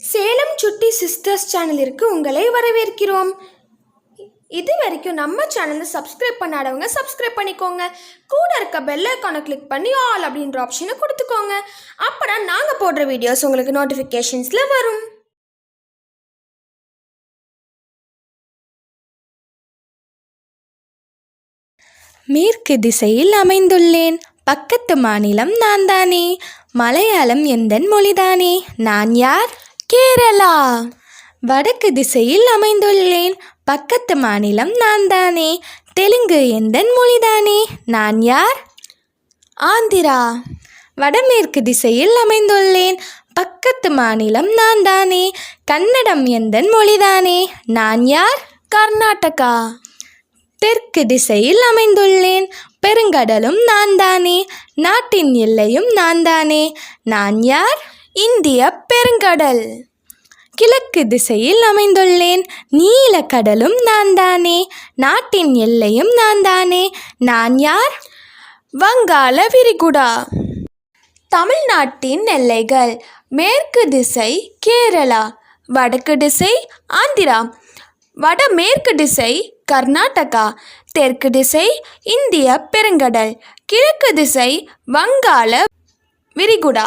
சேலம் சுட்டி சிஸ்டர்ஸ் சேனலிற்கு உங்களை வரவேற்கிறோம். இது வரைக்கும் நம்ம சேனலை சப்ஸ்கிரைப் பண்ணாதவங்க சப்ஸ்கிரைப் பண்ணிக்கோங்க. கூட இருக்க பெல் ஐக்கானை கிளிக் பண்ணி ஆல் அப்படின்ற ஆப்ஷனை கொடுத்துக்கோங்க. அப்பதான் நாங்கள் போடுற வீடியோஸ் உங்களுக்கு நோட்டிஃபிகேஷன்ஸில் வரும். மேற்கு திசையில் அமைந்துள்ளேன். பக்கத்து மாநிலம் நான் தானே மலையாளம் எந்தன் மொழிதானே? நான் யார்? கேரளா. வடக்கு திசையில் அமைந்துள்ளேன். பக்கத்து மாநிலம் நான் தானே தெலுங்கு எந்தன் மொழிதானே. நான் யார்? ஆந்திரா. வடமேற்கு திசையில் அமைந்துள்ளேன். பக்கத்து மாநிலம் நான் தானே கன்னடம் எந்தன் மொழிதானே. நான் யார்? கர்நாடகா. தெற்கு திசையில் அமைந்துள்ளேன். பெருங்கடலும் நான் தானே நாட்டின் எல்லையும் நான் தானே நான் யார்? இந்திய பெருங்கடல். கிழக்கு திசையில் அமைந்துள்ளேன். நீலக்கடலும் நான் தானே நாட்டின் எல்லையும் நான் தானே நான் யார்? வங்காள விரிகுடா. தமிழ்நாட்டின் எல்லைகள். மேற்கு திசை கேரளா. வடக்கு திசை ஆந்திரா. வடமேற்கு திசை கர்நாடகா. தெற்கு திசை இந்திய பெருங்கடல். கிழக்கு திசை வங்காள விரிகுடா.